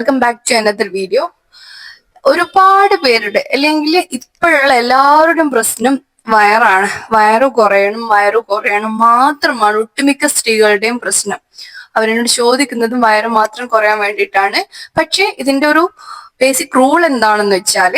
Welcome back to another video ഒരുപാട് പേരുടെ അല്ലെങ്കിൽ ഇപ്പോഴുള്ള എല്ലാവരുടെയും പ്രശ്നം വയറാണ്. വയറ് കുറയണം വയറ് കുറയണം മാത്രമാണ് ഒട്ടുമിക്ക സ്ത്രീകളുടെയും പ്രശ്നം. അവരോട് ചോദിക്കുന്നതും വയറ് മാത്രം കുറയാൻ വേണ്ടിയിട്ടാണ്. പക്ഷേ ഇതിന്റെ ഒരു ബേസിക് റൂൾ എന്താണെന്ന് വെച്ചാൽ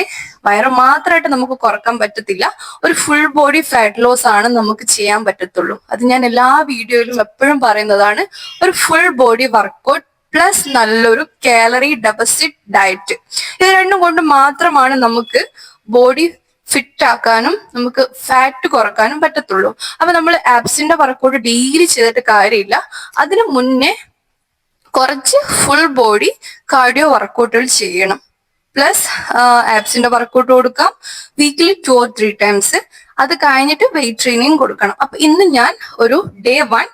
വയറ് മാത്രമായിട്ട് നമുക്ക് കുറയ്ക്കാൻ പറ്റത്തില്ല. ഒരു ഫുൾ ബോഡി ഫാറ്റ് ലോസ് ആണ് നമുക്ക് ചെയ്യാൻ പറ്റത്തുള്ളൂ. അത് ഞാൻ എല്ലാ വീഡിയോയിലും എപ്പോഴും പറയുന്നതാണ്. ഒരു ഫുൾ ബോഡി വർക്കൗട്ട് പ്ലസ് നല്ലൊരു കാലറി ഡെഫിസിറ്റ് ഡയറ്റ് ഇത് രണ്ടും കൊണ്ട് മാത്രമാണ് നമുക്ക് ബോഡി ഫിറ്റ് ആക്കാനും നമുക്ക് ഫാറ്റ് കുറക്കാനും പറ്റത്തുള്ളൂ. അപ്പൊ നമ്മൾ ആപ്സിന്റെ വർക്കൗട്ട് ഡെയിലി ചെയ്തിട്ട് കാര്യമില്ല. അതിനു മുന്നേ കുറച്ച് ഫുൾ ബോഡി കാർഡിയോ വർക്കൗട്ടുകൾ ചെയ്യണം. പ്ലസ് ആപ്സിന്റെ വർക്കൗട്ട് കൊടുക്കാം. Weekly two or three times അത് കഴിഞ്ഞിട്ട് വെയിറ്റ് ട്രെയിനിങ് കൊടുക്കണം. അപ്പൊ ഇന്ന് ഞാൻ ഒരു ഡേ വൺ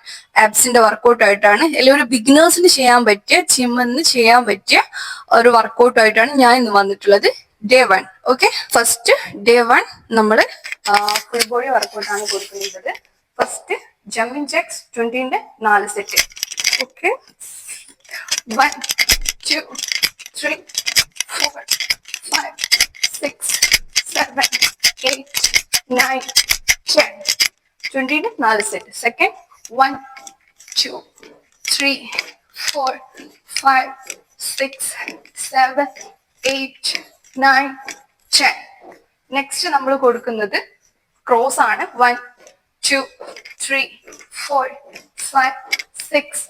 ആപ്സിന്റെ വർക്കൗട്ട് ആയിട്ടാണ്. അല്ലെങ്കിൽ ഒരു ബിഗിനേഴ്സിന് ചെയ്യാൻ പറ്റിയ ജിമ്മിന്ന് ചെയ്യാൻ പറ്റിയ ഒരു വർക്കൗട്ട് ആയിട്ടാണ് ഞാൻ ഇന്ന് വന്നിട്ടുള്ളത്. Day one okay first day one നമ്മൾ ഫുൾ ബോഡി വർക്കൗട്ട് ആണ് കൊടുക്കുന്നത്. ഫസ്റ്റ് ജമ്പിങ് ജെക്സ് ട്വന്റിന്റെ നാല് set okay one two three four, five, six, seven, eight, nine, ten. ട്വന്റിയുടെ നാല് set second one two three four five six seven eight nine ten next നമ്മൾ കൊടുക്കുന്നത് cross ആണ്. One two three four five six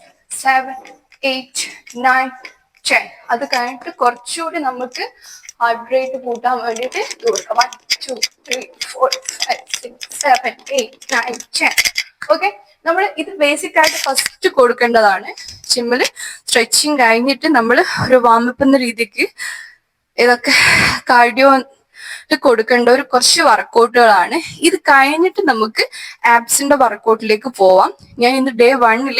seven eight nine ten അത് കഴിഞ്ഞിട്ട് കുറച്ചുകൂടി നമുക്ക് heart rate കൂട്ടാൻ വേണ്ടിയിട്ട് കൊടുക്കാം. One two three four five six seven eight nine ten okay നമ്മൾ ഇത് ബേസിക് ആയിട്ട് ഫസ്റ്റ് കൊടുക്കേണ്ടതാണ്. ജിമ്മിൽ സ്ട്രെച്ചിങ് കഴിഞ്ഞിട്ട് നമ്മൾ ഒരു വാമപ്പ് എന്ന രീതിക്ക് ഇതൊക്കെ കാർഡിയോ കൊടുക്കേണ്ട ഒരു കുറച്ച് വർക്കൗട്ടുകളാണ് ഇത് കഴിഞ്ഞിട്ട് നമുക്ക് ആപ്സിന്റെ വർക്കൗട്ടിലേക്ക് പോവാം. ഞാൻ ഇന്ന് ഡേ വണ്ണിൽ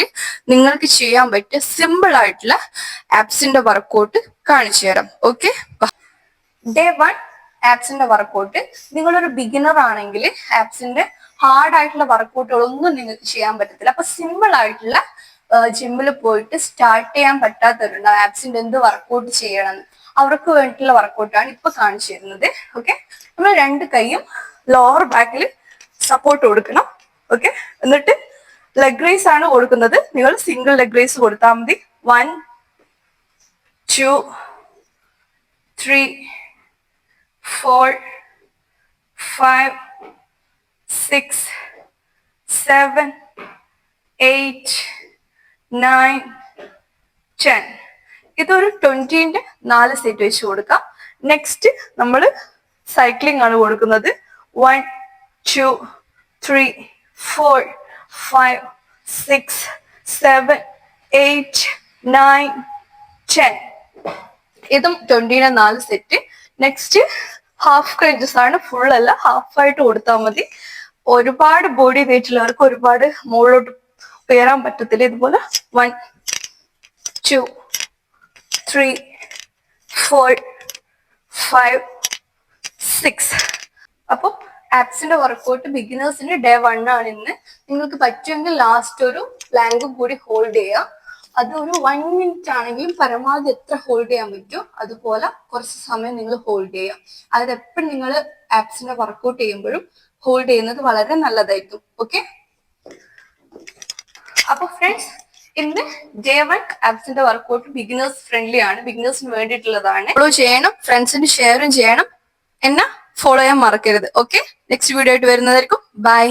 നിങ്ങൾക്ക് ചെയ്യാൻ പറ്റിയ സിമ്പിൾ ആയിട്ടുള്ള ആപ്സിന്റെ വർക്കൗട്ട് കാണിച്ചു തരാം. ഓക്കെ ഡേ വൺ ആപ്സിന്റെ വർക്കൗട്ട് നിങ്ങളൊരു ബിഗിനർ ആണെങ്കിൽ ആപ്സിന്റെ ഹാർഡ് ആയിട്ടുള്ള വർക്കൗട്ടുകളൊന്നും നിങ്ങൾക്ക് ചെയ്യാൻ പറ്റത്തില്ല. അപ്പൊ സിമ്പിൾ ആയിട്ടുള്ള ജിമ്മിൽ പോയിട്ട് സ്റ്റാർട്ട് ചെയ്യാൻ പറ്റാത്തവരുണ്ട് ആപ്സിന്റെ എന്ത് വർക്കൗട്ട് ചെയ്യണം. അവർക്ക് വേണ്ടിയിട്ടുള്ള വർക്കൗട്ടാണ് ഇപ്പൊ കാണിച്ചു തരുന്നത്. ഓക്കെ നമ്മൾ രണ്ട് കൈയും ലോവർ ബാക്കിൽ സപ്പോർട്ട് കൊടുക്കണം. ഓക്കെ എന്നിട്ട് ലെഗ് റൈസ് ആണ് കൊടുക്കുന്നത്. നിങ്ങൾ സിംഗിൾ ലെഗ് റൈസ് കൊടുത്താൽ മതി. One two three four five six seven eight nine ten ഇതൊരു ട്വന്റീന്റെ നാല് സെറ്റ് വെച്ച് കൊടുക്കാം. നെക്സ്റ്റ് നമ്മൾ സൈക്ലിംഗ് ആണ് കൊടുക്കുന്നത്. One two three four five six seven eight nine ten ഇതും ട്വന്റിയുടെ നാല് സെറ്റ് നെക്സ്റ്റ് ഹാഫ് ക്രഞ്ചസ് ആണ്. ഫുൾ അല്ല ഹാഫ് ആയിട്ട് കൊടുത്താൽ മതി. ഒരുപാട് ബോഡി വെയിറ്റ് ഉള്ളവർക്ക് ഒരുപാട് മുകളിലോട്ട് ഉയരാൻ പറ്റത്തില്ല. ഇതുപോലെ one two three four five six അപ്പോൾ ആപ്സിന്റെ വർക്കൗട്ട് ബിഗിനേഴ്സിന്റെ ഡേ വൺ ആണ് ഇന്ന്. നിങ്ങൾക്ക് പറ്റുമെങ്കിൽ ലാസ്റ്റ് ഒരു പ്ലാങ്കും കൂടി ഹോൾഡ് ചെയ്യാം. അത് ഒരു വൺ മിനിറ്റ് ആണെങ്കിലും പരമാവധി എത്ര ഹോൾഡ് ചെയ്യാൻ പറ്റും അതുപോലെ കുറച്ച് സമയം നിങ്ങൾ ഹോൾഡ് ചെയ്യാം. അതായത് എപ്പോഴും നിങ്ങൾ ആപ്സിന്റെ വർക്കൗട്ട് ചെയ്യുമ്പോഴും ഹോൾഡ് ചെയ്യുന്നത് വളരെ നല്ലതായിരിക്കും. ഓക്കെ അപ്പൊ ഫ്രണ്ട്സ് ഇന്ന് ജേ വൺ ആപ്സിന്റെ വർക്കൗട്ട് ബിഗിനേഴ്സ് ഫ്രണ്ട്ലി ആണ് ബിഗിനേഴ്സിന് വേണ്ടിയിട്ടുള്ളതാണ്. ഫോളോ ചെയ്യണം. ഫ്രണ്ട്സിന് ഷെയറും ചെയ്യണം. എന്നാ ഫോളോ ചെയ്യാൻ മറക്കരുത്. ഓക്കെ നെക്സ്റ്റ് വീഡിയോ ആയിട്ട് വരുന്നതായിരിക്കും. ബൈ